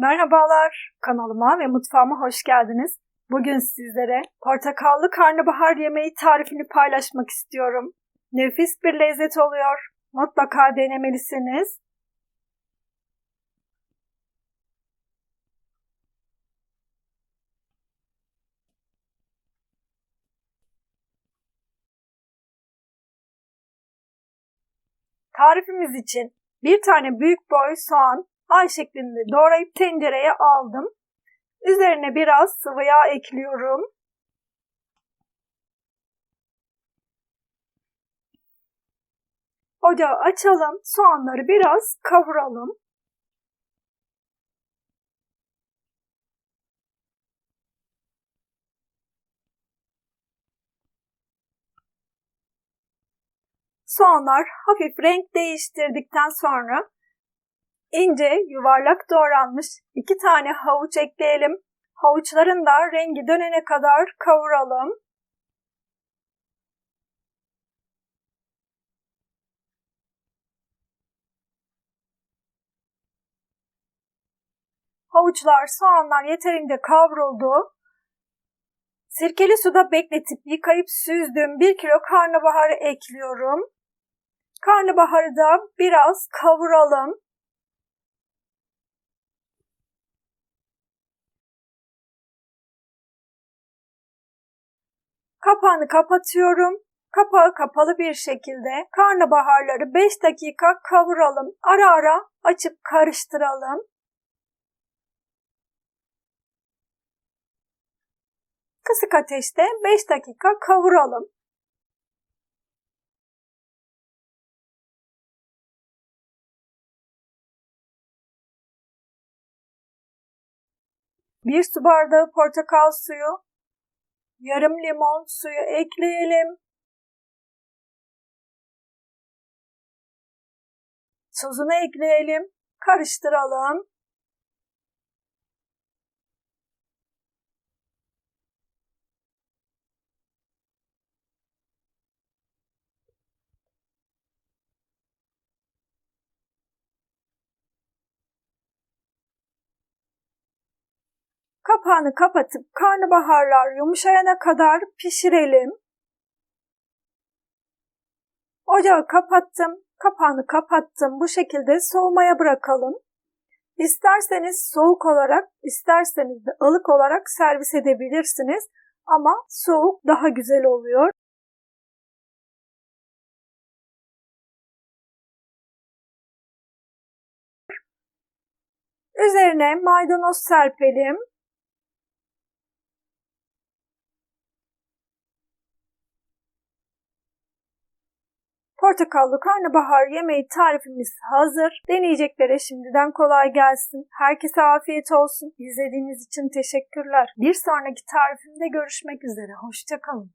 Merhabalar, kanalıma ve mutfağıma hoş geldiniz. Bugün sizlere portakallı karnabahar yemeği tarifini paylaşmak istiyorum. Nefis bir lezzet oluyor. Mutlaka denemelisiniz. Tarifimiz için bir tane büyük boy soğan ay şeklinde doğrayıp tencereye aldım. Üzerine biraz sıvı yağ ekliyorum. Ocağı açalım. Soğanları biraz kavuralım. Soğanlar hafif renk değiştirdikten sonra ince yuvarlak doğranmış iki tane havuç ekleyelim. Havuçların da rengi dönene kadar kavuralım. Havuçlar, soğanlar yeterince kavruldu. Sirkeli suda bekletip yıkayıp süzdüğüm 1 kilo karnabaharı ekliyorum. Karnabaharı da biraz kavuralım. Kapağını kapatıyorum. Kapağı kapalı bir şekilde karnabaharları 5 dakika kavuralım. Ara ara açıp karıştıralım. Kısık ateşte 5 dakika kavuralım. Bir su bardağı portakal suyu, yarım limon suyu ekleyelim. Tuzunu ekleyelim. Karıştıralım. Kapağını kapatıp karnabaharlar yumuşayana kadar pişirelim. Ocağı kapattım, kapağını kapattım. Bu şekilde soğumaya bırakalım. İsterseniz soğuk olarak, isterseniz de ılık olarak servis edebilirsiniz. Ama soğuk daha güzel oluyor. Üzerine maydanoz serpelim. Portakallı karnabahar yemeği tarifimiz hazır. Deneyeceklere şimdiden kolay gelsin. Herkese afiyet olsun. İzlediğiniz için teşekkürler. Bir sonraki tarifimde görüşmek üzere. Hoşçakalın.